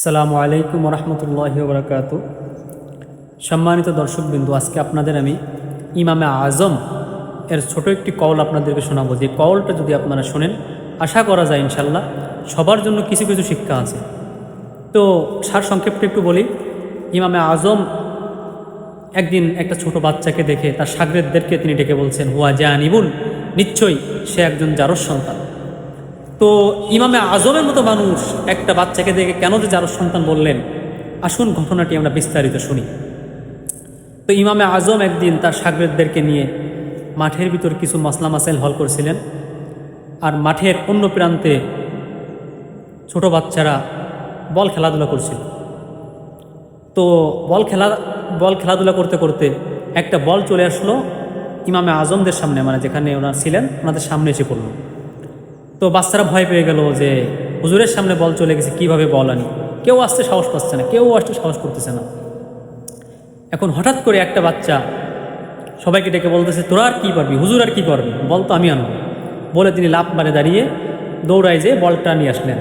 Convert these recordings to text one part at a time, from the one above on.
আসসালামু আলাইকুম রহমতুল্লাহ বরকাত সম্মানিত দর্শকবৃন্দু, আজকে আপনাদের আমি ইমামে আজম এর ছোট একটি কল আপনাদেরকে শোনাবো। যে কলটা যদি আপনারা শোনেন, আশা করা যায় ইনশাল্লাহ সবার জন্য কিছু কিছু শিক্ষা আছে। তো সার সংক্ষেপটা একটু বলি, ইমামে আজম একদিন একটা ছোট বাচ্চাকে দেখে তার সাগরেদদেরকে তিনি ডেকে বলছেন, হুয়া জানিবুন, নিশ্চয়ই সে একজন জারস সন্তান। তো ইমামে আজমের মতো মানুষ একটা বাচ্চাকে দেখে কেন যে যার সন্তান বললেন? আসুন ঘটনাটি আমরা বিস্তারিত শুনি। তো ইমামে আজম একদিন তার সাগরেদদেরকে নিয়ে মাঠের ভিতর কিছু মশলা মাসাইল হল করছিলেন আর মাঠের অন্য প্রান্তে ছোট বাচ্চারা বল খেলাধুলা করছিল। তো বল খেলা, বল খেলাধুলা করতে করতে একটা বল চলে আসলো ইমামে আজমদের সামনে মানে যেখানে ওনার ছিলেন, ওনাদের সামনে এসে পড়ল। তো বাচ্চারা ভয় পেয়ে গেল যে, হুজুরের সামনে বল চলে গেছে, কীভাবে বল আনি? কেউ আসতে সাহস পাচ্ছে না, কেউ আসতে সাহস করতেছে না। এখন হঠাৎ করে একটা বাচ্চা সবাইকে ডেকে বলতেছে, তোরা আর কী পারবি? হুজুর আর কী পারবি? বল তো আমি আনব। বলে তিনি লাভ মারে দাঁড়িয়ে দৌড়ায় যে বলটা নিয়ে আসলেন।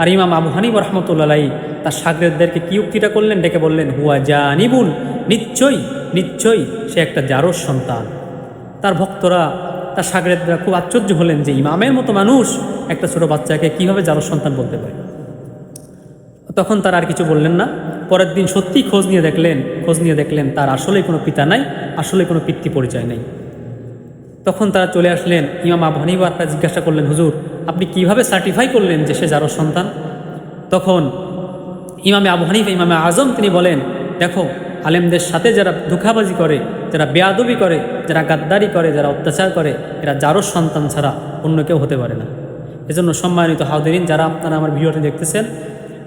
আর ইমাম আবু হানিব রহমতুল্লাহ তার সাগরেদদেরকে কি উক্তিটা করলেন? ডেকে বললেন, হুয়া জানিবুন, নিশ্চয়ই নিশ্চয়ই সে একটা জারস সন্তান। তার ভক্তরা তার সাগরেদরা খুব আশ্চর্য হলেন যে ইমামের মতো মানুষ একটা ছোট বাচ্চাকে কীভাবে জারস সন্তান বলতে পারে। তখন তার আর কিছু বললেন না। পরের দিন সত্যি খোঁজ নিয়ে দেখলেন, খোঁজ নিয়ে দেখলেন তার আসলে কোনো পিতা নাই আসলে কোনো পিতৃ পরিচয় নেই। তখন তারা চলে আসলেন। ইমাম আবু হানিফা তারা জিজ্ঞাসা করলেন, হুজুর, আপনি কীভাবে সার্টিফাই করলেন যে সে যারো সন্তান? তখন ইমামে আবু ইমামে আজম তিনি বলেন, দেখো, আলেমদের সাথে যারা ধোকাবাজি করে যারা বেয়াদবি করে, যারা গাদ্দারি করে, যারা অত্যাচার করে, এরা যারো সন্তান ছাড়া অন্য কেউ হতে পারে না। এজন্য সম্মানিত হাউদিন যারা আপনারা আমার ভিডিওটি দেখতেছেন,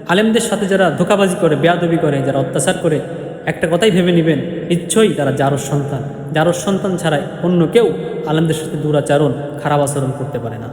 আলেমদের সাথে যারা ধোকাবাজি করে, বেয়াদবি করে, যারা অত্যাচার করে, একটা কথাই ভেবে নেবেন, নিশ্চয়ই তারা যারোর সন্তান যারোর সন্তান ছাড়াই অন্য কেউ আলেমদের সাথে দুরাচারণ, খারাপ আচরণ করতে পারে না।